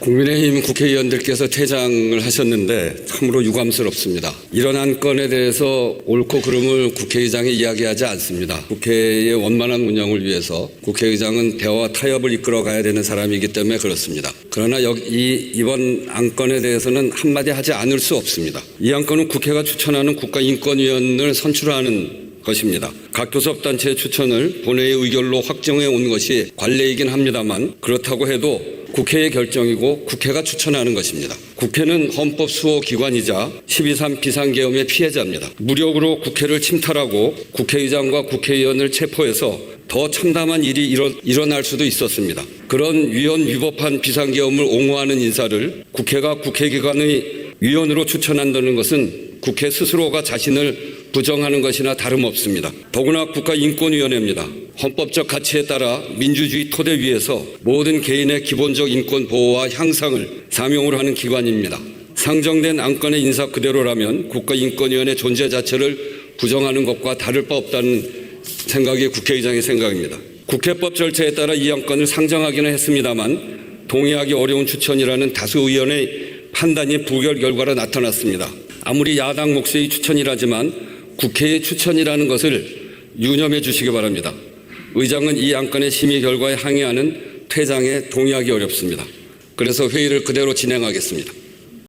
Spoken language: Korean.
국민의힘 국회의원들께서 퇴장을 하셨는데 참으로 유감스럽습니다. 이런 안건에 대해서 옳고 그름을 국회의장이 이야기하지 않습니다. 국회의 원만한 운영을 위해서 국회의장은 대화 타협을 이끌어 가야 되는 사람이기 때문에 그렇습니다. 그러나 이 이번 안건에 대해서는 한마디 하지 않을 수 없습니다. 이 안건은 국회가 추천하는 국가인권위원을 선출하는 것입니다. 각 교섭단체의 추천을 본회의 의결로 확정해 온 것이 관례이긴 합니다만 그렇다고 해도 국회의 결정이고 국회가 추천하는 것입니다. 국회는 헌법 수호 기관이자 12.3 비상계엄의 피해자입니다. 무력으로 국회를 침탈하고 국회의장과 국회의원을 체포해서 더 참담한 일이 일어, 일어날 수도 있었습니다. 그런 위헌 위법한 비상계엄을 옹호하는 인사를 국회가 국회기관의 위원으로 추천한다는 것은 국회 스스로가 자신을 부정하는 것이나 다름없습니다. 더구나 국가인권위원회입니다. 헌법적 가치에 따라 민주주의 토대 위에서 모든 개인의 기본적 인권 보호와 향상을 사명으로 하는 기관입니다. 상정된 안건의 인사 그대로라면 국가인권위원회 존재 자체를 부정하는 것과 다를 바 없다는 생각이 국회의장의 생각입니다. 국회법 절차에 따라 이 안건을 상정하기는 했습니다만 동의하기 어려운 추천이라는 다수 의원의 판단이 부결 결과로 나타났습니다. 아무리 야당 몫의 추천이라지만 국회의 추천이라는 것을 유념해 주시기 바랍니다. 의장은 이 안건의 심의 결과에 항의하는 퇴장에 동의하기 어렵습니다. 그래서 회의를 그대로 진행하겠습니다.